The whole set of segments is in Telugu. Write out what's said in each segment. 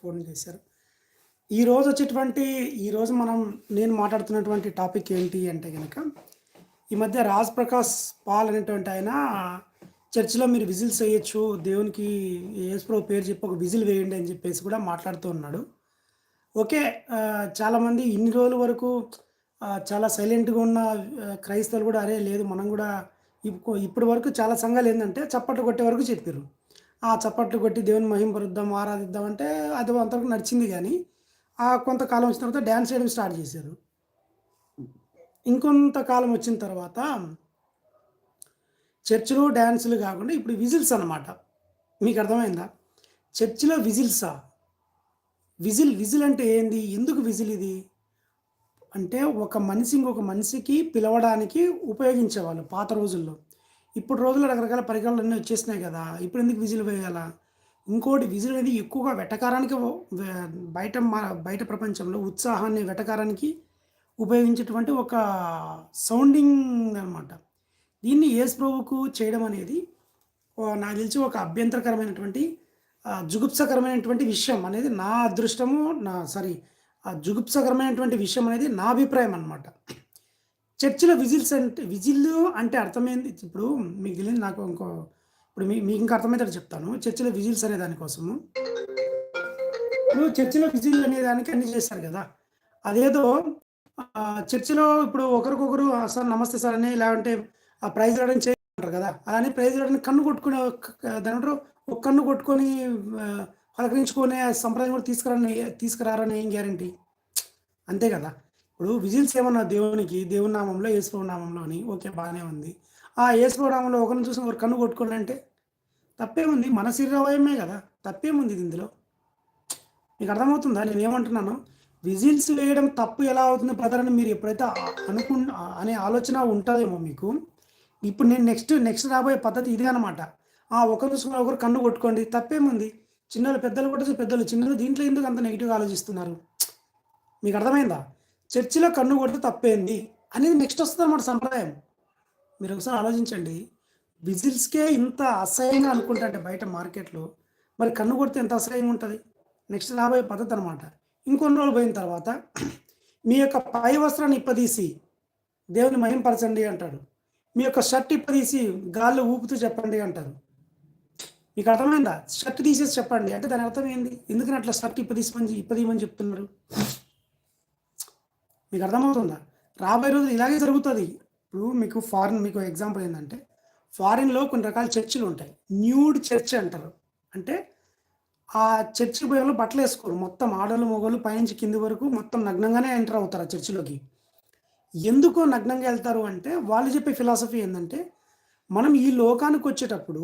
ఫోన్ చేశారు. ఈరోజు వచ్చేటువంటి ఈరోజు మనం నేను మాట్లాడుతున్నటువంటి టాపిక్ ఏంటి అంటే కనుక ఈ మధ్య 'రాజ్ ప్రకాష్ పాల్' అనేటువంటి ఆయన చర్చిలో మీరు విజిల్స్ వేయచ్చు దేవునికి యేసుప్రభు పేరు చెప్పి ఒక విజిల్ వేయండి అని చెప్పేసి కూడా మాట్లాడుతూ ఉన్నాడు. ఓకే. చాలామంది ఇన్ని రోజుల వరకు చాలా సైలెంట్‌గా ఉన్న క్రైస్తవులు కూడా అరే! లేదు మనం కూడా ఇప్పుడు వరకు చాలా సంఘాలు ఏంటంటే చప్పట్లు కొట్టే వరకు చెప్పిర్రు. ఆ! చప్పట్లు కొట్టి దేవుని మహింపరుద్దాం ఆరాధిద్దాం అంటే అది అంతవరకు నడిచింది కానీ ఆ కొంతకాలం వచ్చిన తర్వాత డ్యాన్స్ చేయడం స్టార్ట్ చేశారు. ఇంకొంతకాలం వచ్చిన తర్వాత చర్చిలో డ్యాన్సులు కాకుండా ఇప్పుడు విజిల్స్ అన్నమాట. మీకు అర్థమైందా? చర్చిలో విజిల్సా? విజిల్ విజిల్ అంటే ఏంది? ఎందుకు విజిల్ ఇది? అంటే ఒక మనిషి ఇంకొక మనిషికి పిలవడానికి ఉపయోగించేవాళ్ళు పాత రోజుల్లో. ఇప్పుడు రోజుల్లో రకరకాల పరికరాలు అన్నీ వచ్చేసినాయి కదా ఇప్పుడు ఎందుకు విజిల్ వేయాలా? ఇంకోటి విజిల్ అనేది ఎక్కువగా వెటకారానికి బయట మా బయట ప్రపంచంలో ఉత్సాహాన్ని, వెటకారానికి ఉపయోగించేటువంటి ఒక సౌండింగ్ అనమాట. దీన్ని ఏస్ ప్రభుకు చేయడం అనేది నాకు తెలిసి ఒక అభ్యంతరకరమైనటువంటి జుగుప్సకరమైనటువంటి విషయం అనేది నా అదృష్టము నా సారీ జుగుప్సకరమైనటువంటి విషయం అనేది నా అభిప్రాయం అనమాట. చర్చిలో విజిల్స్ అంటే విజిల్లు అంటే అర్థమైంది. ఇప్పుడు మీకు తెలియదు నాకు ఇంకో ఇప్పుడు మీ మీకు ఇంకా అర్థమైతే చెప్తాను. చర్చిలో విజిల్స్ అనే దానికోసము ఇప్పుడు చర్చిలో విజిల్ అనే దానికి అన్ని చేస్తారు కదా. అదేదో చర్చిలో ఇప్పుడు ఒకరికొకరు సార్ నమస్తే సార్ అని లేదంటే ఆ ప్రైజ్ రావడం చేయాలంటారు కదా. అలానే ప్రైజ్ రావడం కన్ను కొట్టుకునే దాని ఒక కన్ను కొట్టుకొని పలకరించుకునే సంప్రదాయం కూడా తీసుకురాని తీసుకురారని ఏం గ్యారంటీ? అంతే కదా. ఇప్పుడు విజిల్స్ ఏమన్నా దేవునికి దేవుని నామంలో, యేసుప్రభు నామంలో అని ఓకే. బాగానే ఉంది. ఆ యేసుప్రభు నామంలో ఒకరిని చూసి ఒకరు కన్ను కొట్టుకోండి అంటే తప్పేముంది? మన శరీరవయమే కదా తప్పేముంది ఇందులో? మీకు అర్థమవుతుందా నేను ఏమంటున్నాను విజిల్స్ వేయడం తప్పు ఎలా అవుతుంది బ్రదర్ అని మీరు ఎప్పుడైతే అనుకు అనే ఆలోచన ఉంటుందేమో మీకు. ఇప్పుడు నేను నెక్స్ట్ నెక్స్ట్ రాబోయే పద్ధతి ఇది అనమాట. ఆ! ఒకరు చూసుకుని ఒకరు కన్ను కొట్టుకోండి. తప్పేముంది? చిన్నలు పెద్దలు కొట్టొచ్చు, పెద్దలు చిన్నలు దీంట్లో ఎందుకు అంత నెగిటివ్గా ఆలోచిస్తున్నారు? మీకు అర్థమైందా? చర్చిలో కన్ను కొడితే తప్పేంది? అనేది నెక్స్ట్ వస్తదనమాట సంప్రదాయం. మీరు ఒకసారి ఆలోచించండి. విజిల్స్‌కే ఇంత అసహ్యంగా అనుకుంటాంటే బయట మార్కెట్‌లో మరి కన్ను కొడితే ఎంత అసహ్యంగా ఉంటుంది నెక్స్ట్ రాబోయే పద్ధతనమాట. ఇంకొన్ని రోజులు పోయిన తర్వాత మీ యొక్క పై వస్త్రాన్ని ఇప్పదీసి దేవుని మహింపరచండి అంటాడు. మీ యొక్క షర్ట్ ఇప్పదీసి గాల్లో ఊపుతూ చెప్పండి అంటారు. మీకు అర్థమైందా? షర్ట్ తీసేసి చెప్పండి. అంటే దాని అర్థం ఏంది? ఎందుకని అట్లా షర్ట్ ఇప్పదీసమని ఇప్పదీయమని చెప్తున్నారు? మీకు అర్థమవుతుందా? రాబోయే రోజులు ఇలాగే జరుగుతుంది ఇప్పుడు మీకు ఫారిన్ మీకు ఎగ్జాంపుల్ ఏంటంటే ఫారిన్‌లో కొన్ని రకాల చర్చిలు ఉంటాయి. న్యూడ్ చర్చ్ అంటారు. అంటే ఆ చర్చ్‌కి పోయేవాళ్ళు బట్టలేసుకోరు. మొత్తం ఆడోళ్ళు, మొగోళ్ళు పైనుంచి కింది వరకు మొత్తం నగ్నంగానే ఎంటర్ అవుతారు ఆ చర్చిలోకి. ఎందుకో నగ్నంగా వెళ్తారు అంటే, వాళ్ళు చెప్పే ఫిలాసఫీ ఏంటంటే మనం ఈ లోకానికి వచ్చేటప్పుడు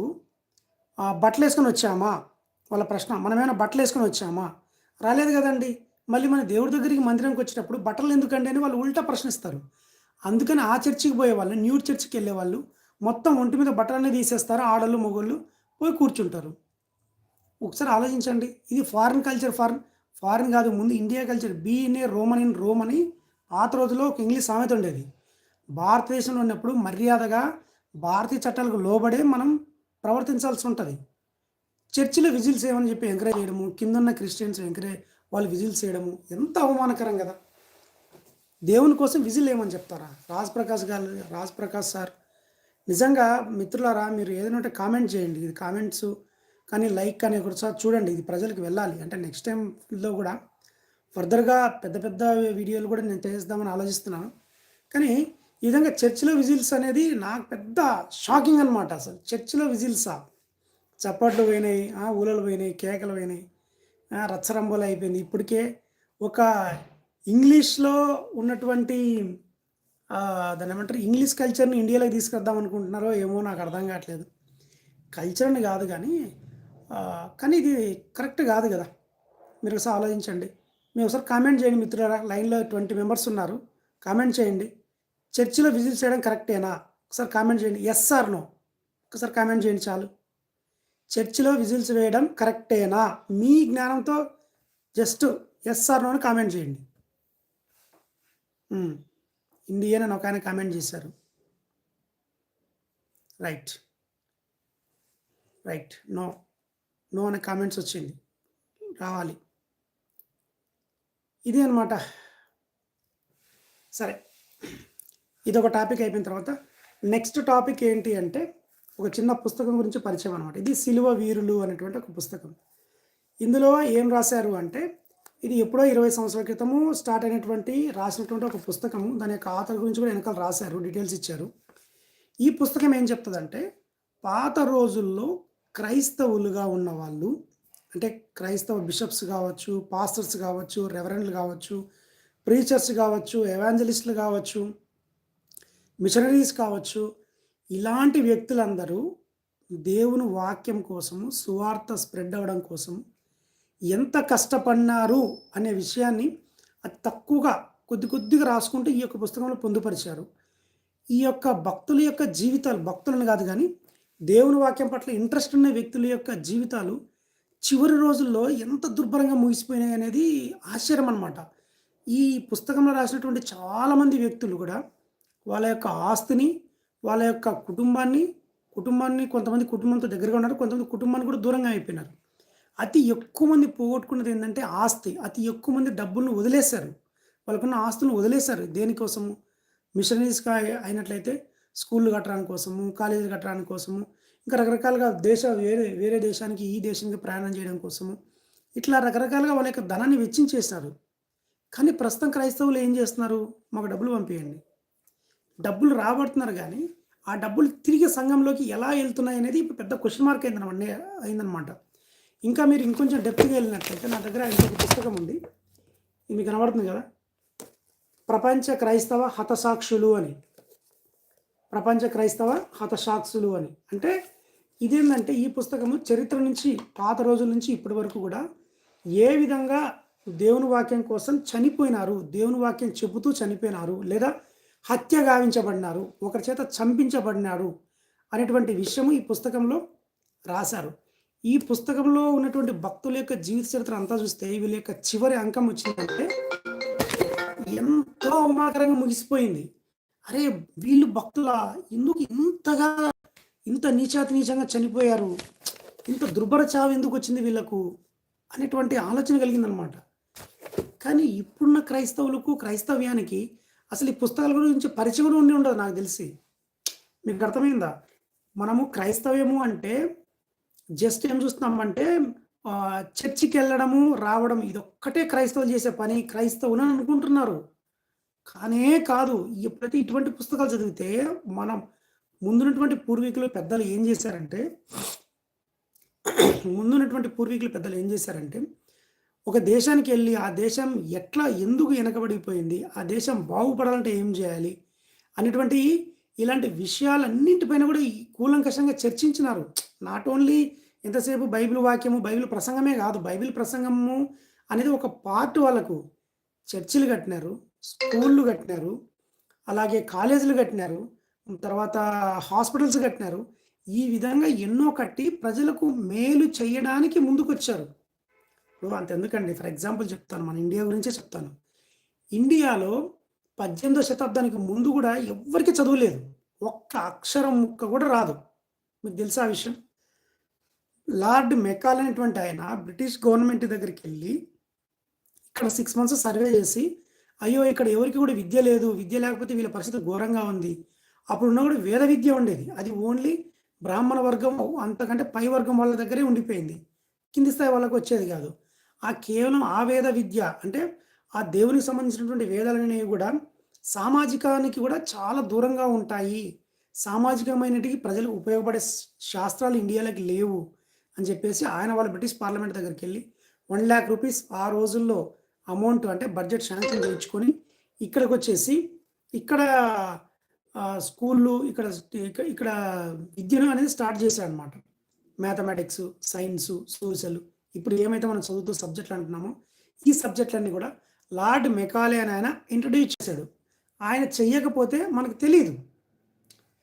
బట్టలు వేసుకొని వచ్చామా? వాళ్ళ ప్రశ్న. మనమేమైనా బట్టలేసుకొని వచ్చామా? రాలేదు కదండి మళ్ళీ మన దేవుడి దగ్గరికి మందిరంకొచ్చేటప్పుడు బట్టలు ఎందుకండి అని వాళ్ళు ఉల్టా ప్రశ్నిస్తారు. అందుకని ఆ చర్చికి పోయేవాళ్ళు వెళ్ళే వాళ్ళు మొత్తం ఒంటి మీద బట్టలన్నీ తీసేస్తారు. ఆడళ్ళు మొగోళ్ళు పోయి కూర్చుంటారు. ఒకసారి ఆలోచించండి. ఇది ఫారిన్ కల్చర్ ఫారిన్ ఫారిన్ కాదు ముందు India culture. Be Roman in Rome అని పాత రోజుల్లో ఒక ఇంగ్లీష్ సామెత ఉండేది. భారతదేశంలో ఉన్నప్పుడు మర్యాదగా భారతీయ చట్టాలకు లోబడే మనం ప్రవర్తించాల్సి ఉంటుంది చర్చిలో విజిల్స్ ఏమని చెప్పి ఎంకరేజ్ చేయడము, కిందున్న క్రిస్టియన్స్ ఎంకరేజ్ వాళ్ళు విజిల్స్ చేయడము ఎంత అవమానకరం కదా దేవుని కోసం విజిల్ ఏమని చెప్తారా? రాజ్ ప్రకాష్ గారు రాజ్ ప్రకాష్ సార్ నిజంగా మిత్రులారా మీరు ఏదైనా ఉంటే కామెంట్ చేయండి. ఇది కామెంట్స్ కానీ, లైక్ కానీ ఒకసారి చూడండి. ఇది ప్రజలకు వెళ్ళాలి. అంటే నెక్స్ట్ టైంలో కూడా ఫర్దర్‌గా పెద్ద పెద్ద వీడియోలు కూడా నేను చేస్తామని ఆలోచిస్తున్నాను. కానీ ఈ విధంగా చర్చిలో విజిల్స్ అనేది నాకు పెద్ద షాకింగ్ అనమాట అసలు. చర్చిలో విజిల్సా? చప్పట్లు పోయినాయి. ఊలలు పోయినాయి. కేకలు పోయినాయి. రచ్చరంబోలు అయిపోయింది. ఇప్పటికే ఒక ఇంగ్లీష్‌లో ఉన్నటువంటి దాని ఏమంటారు ఇంగ్లీష్ కల్చర్‌ని ఇండియాలోకి తీసుకొద్దాం అనుకుంటున్నారో ఏమో నాకు అర్థం కావట్లేదు. కల్చర్ అని కానీ కానీ ఇది కరెక్ట్ కాదు కదా మీరు ఒకసారి ఆలోచించండి. మీరు ఒకసారి కామెంట్ చేయండి మిత్రులారా. లైన్‌లో 20 మెంబర్స్ ఉన్నారు. కామెంట్ చేయండి. చర్చిలో విజిట్ చేయడం కరెక్టేనా? ఒకసారి కామెంట్ చేయండి. Yes or no. ఒకసారి కామెంట్ చేయండి చాలు. చర్చిలో విజిల్స్ వేయడం కరెక్టేనా? మీ జ్ఞానంతో జస్ట్ ఎస్ ఆర్ నోని కామెంట్ చేయండి. ఇండియన్ అని ఒకాయన కామెంట్ చేశారు. రైట్. రైట్. నో. నో అనే కామెంట్స్ వచ్చింది. రావాలి. ఇది అనమాట. సరే. ఇది ఒక టాపిక్ అయిపోయిన తర్వాత నెక్స్ట్ టాపిక్ ఏంటి అంటే ఒక చిన్న పుస్తకం గురించి పరిచయం అనమాట. ఇది 'సిలువ వీరులు' అనేటువంటి ఒక పుస్తకం. ఇందులో ఏం రాశారు అంటే ఇది ఎప్పుడో 20 సంవత్సరాల క్రితము స్టార్ట్ అయినటువంటి రాసినటువంటి ఒక పుస్తకము. దాని యొక్క ఆథర్ గురించి కూడా వెనకాల రాశారు. డీటెయిల్స్ ఇచ్చారు. ఈ పుస్తకం ఏం చెప్తుందంటే పాత రోజుల్లో క్రైస్తవులుగా ఉన్నవాళ్ళు అంటే క్రైస్తవ బిషప్స్ కావచ్చు, పాస్టర్స్ కావచ్చు, రెవరెండ్‌లు కావచ్చు, ప్రీచర్స్ కావచ్చు, ఎవాంజలిస్టులు కావచ్చు, మిషనరీస్ కావచ్చు, ఇలాంటి వ్యక్తులందరూ దేవుని వాక్యం కోసము, సువార్త స్ప్రెడ్ అవ్వడం కోసం ఎంత కష్టపడినారు అనే విషయాన్ని అతి తక్కువగా కొద్ది కొద్దిగా రాసుకుంటూ ఈ యొక్క పుస్తకంలో పొందుపరిచారు. ఈ యొక్క భక్తుల యొక్క జీవితాలు భక్తులను కాదు కానీ దేవుని వాక్యం పట్ల ఇంట్రెస్ట్ ఉన్న వ్యక్తుల యొక్క జీవితాలు చివరి రోజుల్లో ఎంత దుర్భరంగా ముగిసిపోయినాయి అనేది ఆశ్చర్యం అనమాట. ఈ పుస్తకంలో రాసినటువంటి చాలామంది వ్యక్తులు కూడా వాళ్ళ యొక్క ఆస్తిని, వాళ్ళ యొక్క కుటుంబాన్ని, కుటుంబాన్ని కొంతమంది కుటుంబంతో దగ్గరగా ఉన్నారు. కొంతమంది కుటుంబాన్ని కూడా దూరంగా అయిపోయినారు. అతి ఎక్కువ మంది పోగొట్టుకున్నది ఏంటంటే ఆస్తి. అతి ఎక్కువ మంది డబ్బులను వదిలేశారు. వాళ్ళకున్న ఆస్తులను వదిలేశారు. దేనికోసము? మిషనరీస్‌గా అయినట్లయితే స్కూళ్ళు కట్టడానికి కోసము, కాలేజీలు కట్టడానికి కోసము, ఇంకా రకరకాలుగా దేశ వేరే వేరే దేశానికి, ఈ దేశానికి ప్రయాణం చేయడం కోసము, ఇట్లా రకరకాలుగా వాళ్ళ యొక్క ధనాన్ని వెచ్చించేశారు. కానీ ప్రస్తుతం క్రైస్తవులు ఏం చేస్తున్నారు? మాకు డబ్బులు పంపించండి డబ్బులు రాబడుతున్నారు కానీ ఆ డబ్బులు తిరిగి సంఘంలోకి ఎలా వెళ్తున్నాయి అనేది ఇప్పుడు పెద్ద క్వశ్చన్ మార్క్ అయిందనమాట అయిందనమాట. ఇంకా మీరు ఇంకొంచెం డెప్త్‌గా వెళ్ళినట్లయితే నా దగ్గర ఇంకొక పుస్తకం ఉంది. ఇది మీకు కనబడుతుంది కదా 'ప్రపంచ క్రైస్తవ హతసాక్షులు' అని. 'ప్రపంచ క్రైస్తవ హతసాక్షులు' అని. అంటే ఇదేంటంటే ఈ పుస్తకము చరిత్ర నుంచి పాత రోజుల నుంచి ఇప్పటి వరకు కూడా ఏ విధంగా దేవుని వాక్యం కోసం చనిపోయినారు, దేవుని వాక్యం చెబుతూ చనిపోయినారు, లేదా హత్య గావించబడినారు, ఒకరి చేత చంపించబడినారు అనేటువంటి విషయము ఈ పుస్తకంలో రాశారు. ఈ పుస్తకంలో ఉన్నటువంటి భక్తుల యొక్క జీవిత చరిత్ర అంతా చూస్తే వీళ్ళ యొక్క చివరి అంకం వచ్చిందంటే ఎంతో అవమాకరంగా ముగిసిపోయింది. అరే! వీళ్ళు భక్తుల ఎందుకు ఇంతగా ఇంత నీచాతి నీచంగా చనిపోయారు? ఇంత దుర్భర చావు ఎందుకొచ్చింది వీళ్ళకు? అనేటువంటి ఆలోచన కలిగిందనమాట. కానీ ఇప్పుడున్న క్రైస్తవులకు, క్రైస్తవ్యానికి అసలు ఈ పుస్తకాల గురించి పరిచయం కూడా ఉండి ఉండదు నాకు తెలిసి. మీకు అర్థమైందా? మనము క్రైస్తవ్యము అంటే జస్ట్ ఏం చూస్తున్నామంటే చర్చికి వెళ్ళడము రావడం ఇదొక్కటే క్రైస్తవులు చేసే పని. క్రైస్తవులని అనుకుంటున్నారు. కానే కాదు. ఎప్పుడైతే ఇటువంటి పుస్తకాలు చదివితే మనం ముందున్నటువంటి పూర్వీకులు పెద్దలు ఏం చేశారంటే ముందున్నటువంటి పూర్వీకులు పెద్దలు ఏం చేశారంటే ఒక దేశానికి వెళ్ళి ఆ దేశం ఎట్లా ఎందుకు వెనకబడిపోయింది? ఆ దేశం బాగుపడాలంటే ఏం చేయాలి అనేటువంటి ఇలాంటి విషయాలన్నింటిపైన కూడా ఈ కూలంకషంగా చర్చించినారు. నాట్ ఓన్లీ ఎంతసేపు బైబిల్ వాక్యము, బైబిల్ ప్రసంగమే కాదు బైబిల్ ప్రసంగము అనేది ఒక పార్ట్ వాళ్ళకు. చర్చిలు కట్టినారు, స్కూళ్ళు కట్టినారు, అలాగే కాలేజీలు కట్టినారు, తర్వాత హాస్పిటల్స్ కట్టినారు. ఈ విధంగా ఎన్నో కట్టి ప్రజలకు మేలు చేయడానికి ముందుకొచ్చారు. ఇప్పుడు అంతెందుకండి ఫర్ ఎగ్జాంపుల్ చెప్తాను. మన ఇండియా గురించే చెప్తాను. ఇండియాలో 18వ శతాబ్దానికి ముందు కూడా ఎవ్వరికీ చదువు లేదు. ఒక్క అక్షరం ముక్క కూడా రాదు. మీకు తెలుసా ఆ విషయం? లార్డ్ మెకాల్ అనేటువంటి ఆయన బ్రిటిష్ గవర్నమెంట్ దగ్గరికి వెళ్ళి ఇక్కడ సిక్స్ మంత్స్ సర్వే చేసి, అయ్యో! ఇక్కడ ఎవరికీ కూడా విద్య లేదు. విద్య లేకపోతే వీళ్ళ పరిస్థితి ఘోరంగా ఉంది. అప్పుడున్న కూడా వేద విద్య ఉండేది. అది ఓన్లీ బ్రాహ్మణ వర్గం అంతకంటే పై వర్గం వాళ్ళ దగ్గరే ఉండిపోయింది. కింది స్థాయి వాళ్ళకి వచ్చేది కాదు ఆ కేవలం ఆ వేద విద్య అంటే ఆ దేవునికి సంబంధించినటువంటి వేదాలనేవి కూడా సామాజికానికి కూడా చాలా దూరంగా ఉంటాయి. సామాజికమైనటికి ప్రజలకు ఉపయోగపడే శాస్త్రాలు ఇండియాలోకి లేవు అని చెప్పేసి ఆయన వాళ్ళ బ్రిటిష్ పార్లమెంట్ దగ్గరికి వెళ్ళి వన్ ల్యాక్ రూపీస్ ఆ రోజుల్లో అమౌంట్ అంటే బడ్జెట్ శాంక్షన్ చేయించుకొని ఇక్కడికొచ్చేసి ఇక్కడ స్కూళ్ళు ఇక్కడ ఇక్కడ విద్యను అనేది స్టార్ట్ చేశాడనమాట. మ్యాథమెటిక్స్, సైన్సు, సోషల్ ఇప్పుడు ఏమైతే మనం చదువుతూ సబ్జెక్టులు అంటున్నామో, ఈ సబ్జెక్టులన్నీ కూడా లార్డ్ మెకాలే అని ఆయన ఇంట్రడ్యూస్ చేశాడు. ఆయన చెయ్యకపోతే మనకు తెలియదు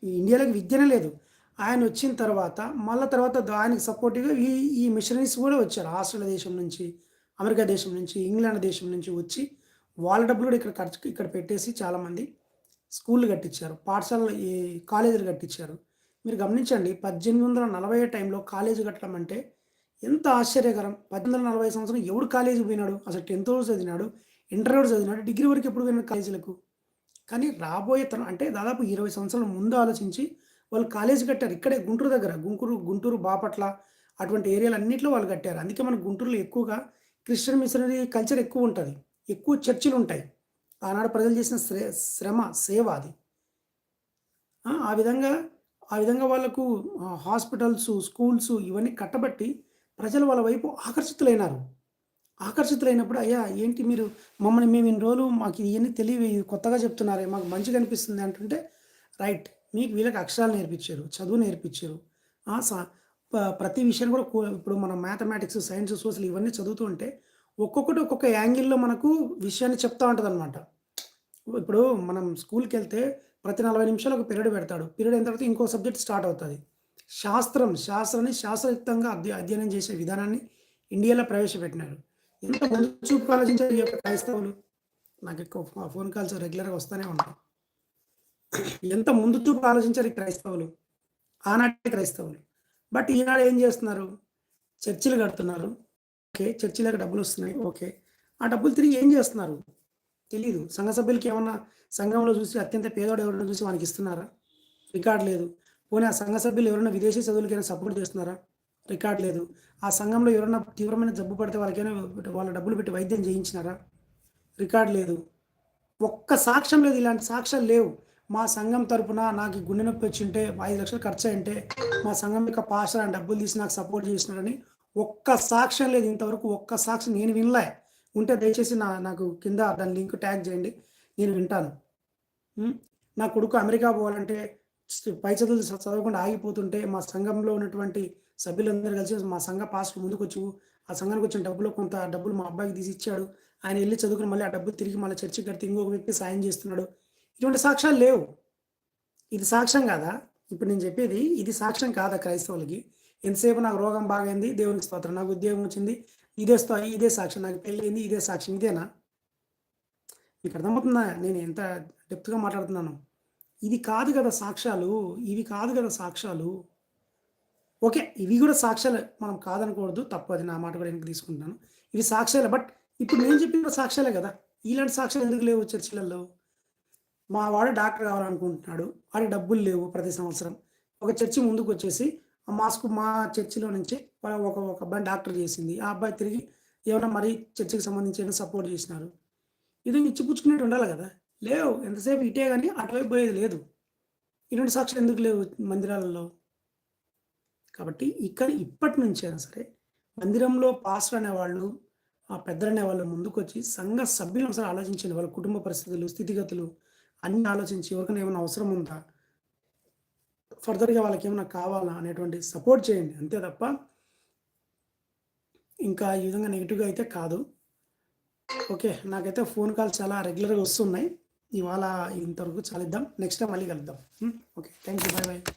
ఈ ఇండియాలోకి విద్యనే లేదు. ఆయన వచ్చిన తర్వాత మళ్ళా తర్వాత ఆయనకు సపోర్టివ్‌గా ఈ ఈ మిషనరీస్ కూడా వచ్చారు. ఆస్ట్రేలియా దేశం నుంచి, అమెరికా దేశం నుంచి, ఇంగ్లాండ్ దేశం నుంచి వచ్చి వాళ్ళ డబ్బులు కూడా ఇక్కడ ఖర్చు ఇక్కడ పెట్టేసి చాలామంది స్కూళ్ళు కట్టించారు. పాఠశాలలు ఈ కాలేజీలు కట్టించారు. మీరు గమనించండి 1840 టైంలో కాలేజీ కట్టడం అంటే ఎంత ఆశ్చర్యకరం. పద్దెనిమిది వందల నలభై సంవత్సరం ఎవడు కాలేజీకి పోయినాడు? అసలు టెన్త్ వరకు చదివినాడు? ఇంటర్ వరకు చదివినాడు? డిగ్రీ వరకు ఎప్పుడు పోయినాడు కాలేజీలకు? కానీ రాబోయే తను అంటే దాదాపు ఇరవై సంవత్సరాల ముందు ఆలోచించి వాళ్ళు కాలేజీ కట్టారు. ఇక్కడే గుంటూరు దగ్గర. గుంటూరు గుంటూరు బాపట్ల అటువంటి ఏరియాలు అన్నింటిలో వాళ్ళు కట్టారు. అందుకే మన గుంటూరులో ఎక్కువగా క్రిస్టియన్ మిషనరీ కల్చర్ ఎక్కువ ఉంటుంది. ఎక్కువ చర్చిలు ఉంటాయి. ఆనాడు ప్రజలు చేసిన శ్రే శ్రమ సేవ అది. ఆ విధంగా ఆ విధంగా వాళ్ళకు హాస్పిటల్స్ స్కూల్స్ ఇవన్నీ కట్టబట్టి ప్రజలు వాళ్ళ వైపు ఆకర్షితులైనారు. ఆకర్షితులైనప్పుడు అయ్యా ఏంటి మీరు మమ్మల్ని మేము ఇన్ని రోజులు మాకు ఇవన్నీ తెలియవు కొత్తగా చెప్తున్నారే మాకు మంచిగా అనిపిస్తుంది అంటుంటే రైట్ మీకు వీళ్ళకి అక్షరాలు నేర్పించారు. చదువు నేర్పించారు. సా ప్రతి విషయాన్ని కూడా ఇప్పుడు మనం మ్యాథమెటిక్స్, సైన్స్, సోషల్ ఇవన్నీ చదువుతూ ఉంటే ఒక్కొక్కటి ఒక్కొక్క యాంగిల్‌లో మనకు విషయాన్ని చెప్తా ఉంటుంది అనమాట ఇప్పుడు మనం స్కూల్కి వెళ్తే ప్రతి 40 నిమిషాలు ఒక పీరియడ్ పెడతాడు. పీరియడ్ అయిన తర్వాత ఇంకో సబ్జెక్ట్ స్టార్ట్ అవుతుంది శాస్త్రం, శాస్త్రాన్ని శాస్త్రయుక్తంగా అధ్య అధ్యయనం చేసే విధానాన్ని ఇండియాలో ప్రవేశపెట్టినారు. ఎంత ముందు చూపు ఆలోచించారు ఈ యొక్క క్రైస్తవులు. నాకు ఎక్కువ ఫోన్ కాల్స్ రెగ్యులర్‌గా వస్తూనే ఉంటాం ఎంత ముందు చూపు ఆలోచించారు ఈ క్రైస్తవులు. ఆనాటి క్రైస్తవులు. బట్ ఈనాడు ఏం చేస్తున్నారు? చర్చిలు కడుతున్నారు. ఓకే. చర్చిలకు డబ్బులొస్తున్నాయి. ఓకే. ఆ డబ్బులు తిరిగి ఏం చేస్తున్నారు? తెలియదు సంఘ సభ్యులకి ఏమన్నా సంఘంలో చూసి అత్యంత పేదోడు ఎవరైనా చూసి వానికి ఇస్తున్నారా? రికార్డ్ లేదు. పోనీ ఆ సంఘ సభ్యులు ఎవరైనా విదేశీ చదువులకైనా సపోర్ట్ చేస్తున్నారా? రికార్డ్ లేదు. ఆ సంఘంలో ఎవరైనా తీవ్రమైన జబ్బు పడితే వాళ్ళకైనా వాళ్ళ డబ్బులు పెట్టి వైద్యం చేయించినారా? రికార్డ్ లేదు. ఒక్క సాక్ష్యం లేదు. ఇలాంటి సాక్ష్యాలు లేవు. మా సంఘం తరపున నాకు గుండె నొప్పి వచ్చింటే 5,00,000 ఖర్చయింటే మా సంఘం యొక్క పాస్టర్ ఆయన డబ్బులు తీసి నాకు సపోర్ట్ చేసినారని ఒక్క సాక్ష్యం లేదు ఇంతవరకు. ఒక్క సాక్ష్యం నేను వినలే. ఉంటే దయచేసి నా నాకు కింద దాని లింక్ ట్యాగ్ చేయండి. నేను వింటాను. నా కొడుకు అమెరికా పోవాలంటే పై చదువులు చదవకుండా ఆగిపోతుంటే మా సంఘంలో ఉన్నటువంటి సభ్యులందరూ కలిసి మా సంఘ పాస్టర్ ముందుకొచ్చి ఆ సంఘానికి వచ్చిన డబ్బులో కొంత డబ్బులు మా అబ్బాయికి తీసి ఇచ్చాడు. ఆయన వెళ్ళి చదువుకుని మళ్ళీ ఆ డబ్బులు తిరిగి మళ్ళీ చర్చికి కడితే ఇంకొక వ్యక్తి సాయం చేస్తున్నాడు. ఇటువంటి సాక్ష్యాలు లేవు. ఇది సాక్ష్యం కాదా? ఇప్పుడు నేను చెప్పేది ఇది సాక్ష్యం కాదా క్రైస్తవులకి? ఎంతసేపు నాకు రోగం బాగైంది దేవునికి స్తోత్రం. నాకు ఉద్యోగం వచ్చింది. ఇదే స్థ ఇదే సాక్ష్యం. నాకు పెళ్ళైంది ఇదే సాక్ష్యం. ఇదేనా? మీకు అర్థమవుతుందా? నేను ఎంత డెప్త్‌గా మాట్లాడుతున్నాను ఇది కాదు కదా సాక్ష్యాలు. ఇవి కాదు కదా సాక్ష్యాలు. ఓకే. ఇవి కూడా సాక్ష్యాలు మనం కాదనకూడదు. తప్పు అది నా మాట కూడా వెనక్కి తీసుకుంటున్నాను. ఇవి సాక్ష్యాలే. బట్ ఇప్పుడు నేను చెప్పిన సాక్ష్యాలే కదా! ఇలాంటి సాక్ష్యాలు ఎందుకు లేవు చర్చిలలో? మా వాడు డాక్టర్ కావాలనుకుంటున్నాడు. వాడి డబ్బులు లేవు ప్రతి సంవత్సరం. ఒక చర్చి ముందుకొచ్చేసి వచ్చేసి మాస్కు మా చర్చిలో నుంచి ఒక ఒక అబ్బాయి అబ్బాయిని డాక్టర్ చేసింది. ఆ అబ్బాయి తిరిగి ఏమైనా మరీ చర్చికి సంబంధించి ఏమైనా సపోర్ట్ చేసినారు. ఇది ఇచ్చిపుచ్చుకునేట్టు ఉండాలి కదా! లేవు. ఎంతసేపు ఇటే కానీ అటువైపు పోయేది లేదు. ఇటువంటి సాక్షులు ఎందుకు లేవు మందిరాలలో? కాబట్టి ఇక్కడ ఇప్పటి నుంచైనా సరే మందిరంలో పాస్టర్ అనేవాళ్ళు, ఆ పెద్దలనేవాళ్ళు ముందుకొచ్చి సంఘ సభ్యులను ఒకసారి ఆలోచించండి. వాళ్ళ కుటుంబ పరిస్థితులు, స్థితిగతులు అన్నీ ఆలోచించి ఎవరికైనా ఏమైనా అవసరం ఉందా? ఫర్దర్‌గా వాళ్ళకి ఏమైనా కావాలా? అనేటువంటి సపోర్ట్ చేయండి. అంతే తప్ప ఇంకా ఈ విధంగా నెగిటివ్గా అయితే కాదు. ఓకే. నాకైతే ఫోన్ కాల్స్ చాలా రెగ్యులర్‌గా వస్తున్నాయి. ఇవాళ ఇంతవరకు చాలిద్దాం. నెక్స్ట్ టైమ్ మళ్ళీ కలుద్దాం. Okay. Thank you. Bye bye.